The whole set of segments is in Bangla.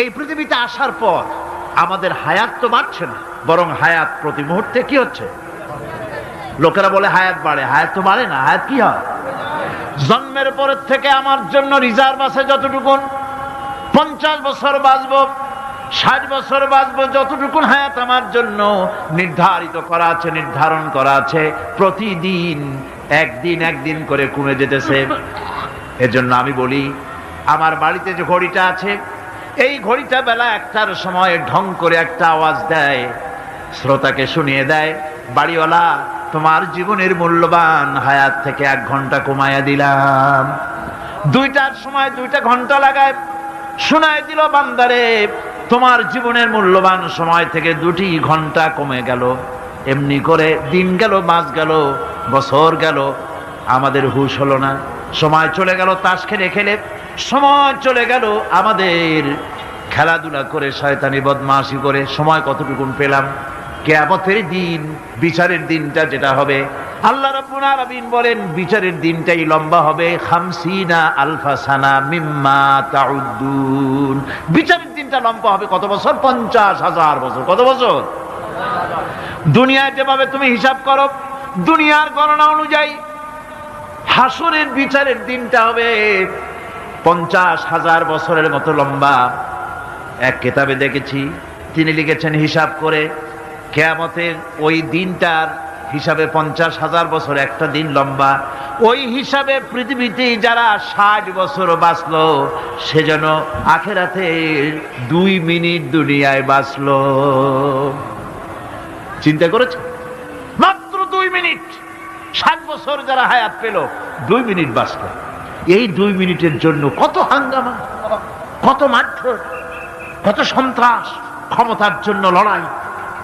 এই পৃথিবীতে আসার পর আমাদের হায়াত তো বাড়ছে না, বরং হায়াত প্রতি মুহূর্তে কি হচ্ছে? লোকেরা বলে হায়াত বাড়ে, হায়াত তো বাড়ে না, হায়াত কি হয়? জন্মের পরের থেকে আমার জন্য রিজার্ভ আছে যতটুকুন, পঞ্চাশ বছর বাঁচব, ষাট বছর বাঁচব, যতটুকুন হায়াত আমার জন্য নির্ধারিত করা আছে, নির্ধারণ করা আছে, প্রতিদিন, একদিন একদিন করে কমে যেতেছে। এজন্য আমি বলি, আমার বাড়িতে যে ঘড়িটা আছে এই ঘড়িটা বেলা একটার সময় ঢং করে একটা আওয়াজ দেয়। শ্রোতাকে শুনিয়ে দেয়, বাড়িওয়ালা, তোমার জীবনের মূল্যবান হায়াত থেকে এক ঘণ্টা কমায়া দিলাম। দুইটার সময় দুইটা ঘণ্টা লাগায়, শোনায় দিল বান্দারে, তোমার জীবনের মূল্যবান সময় থেকে দুটি ঘণ্টা কমে গেল। এমনি করে দিন গেল, মাস গেল, বছর গেল, আমাদের হুশ হলো না। সময় চলে গেল তাস খেলে খেলে সময় চলে গেল, আমাদের খেলাধুলা করে শয়তানি বদমাশি করে সময় কতটুকুন পেলাম? কেয়ামতের দিন, বিচারের দিনটা যেটা হবে। আল্লাহ রাব্বুল আলামিন বলেন, বিচারের দিনটাই লম্বা হবে। খামসিনা আলফা সানা মিম্মা তাউদ্দুন। বিচারের দিনটা লম্বা হবে কত বছর? পঞ্চাশ হাজার বছর। কত বছর? দুনিয়ায় যেভাবে তুমি হিসাব করো, দুনিয়ার গণনা অনুযায়ী হাসরের বিচারের দিনটা হবে পঞ্চাশ হাজার বছরের মতো লম্বা। এক কেতাবে দেখেছি, তিনি লিখেছেন, হিসাব করে কেয়ামতের ওই দিনটার হিসাবে পঞ্চাশ হাজার বছর একটা দিন লম্বা। ওই হিসাবে পৃথিবীতে যারা ষাট বছর বাঁচলো সেজন্য আখেরাতে দুই মিনিট দুনিয়ায় বাঁচলো। চিন্তা করেছে? মাত্র দুই মিনিট। ষাট বছর যারা হায়াত পেল, দুই মিনিট বাঁচলো। এই দুই মিনিটের জন্য কত হাঙ্গামা, কত মারধর, কত সন্ত্রাস, ক্ষমতার জন্য লড়াই।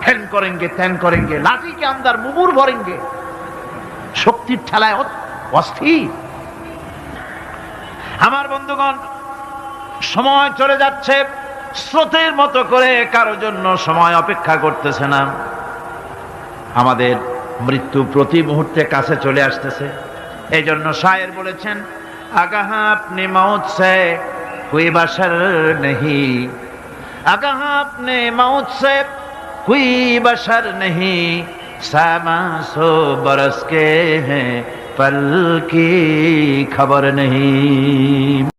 ফ্যান করেনগে ত্যান করেনগে লাঠিকে আন্দার মুমুর ভরেনগে শক্তির ঠেলায় অস্থির। আমার বন্ধুগণ, সময় চলে যাচ্ছে, স্রোতের মতো করে কারও জন্য সময় অপেক্ষা করতেছে না। আমাদের মৃত্যু প্রতি মুহূর্তে কাছে চলে আসতেছে। এই জন্য শায়ের বলেছেন अगहा अपने मौत से कोई बशर नहीं। अगहा अपने मौत से कोई बशर नहीं। सामा सो बरस के हैं, पल की खबर नहीं।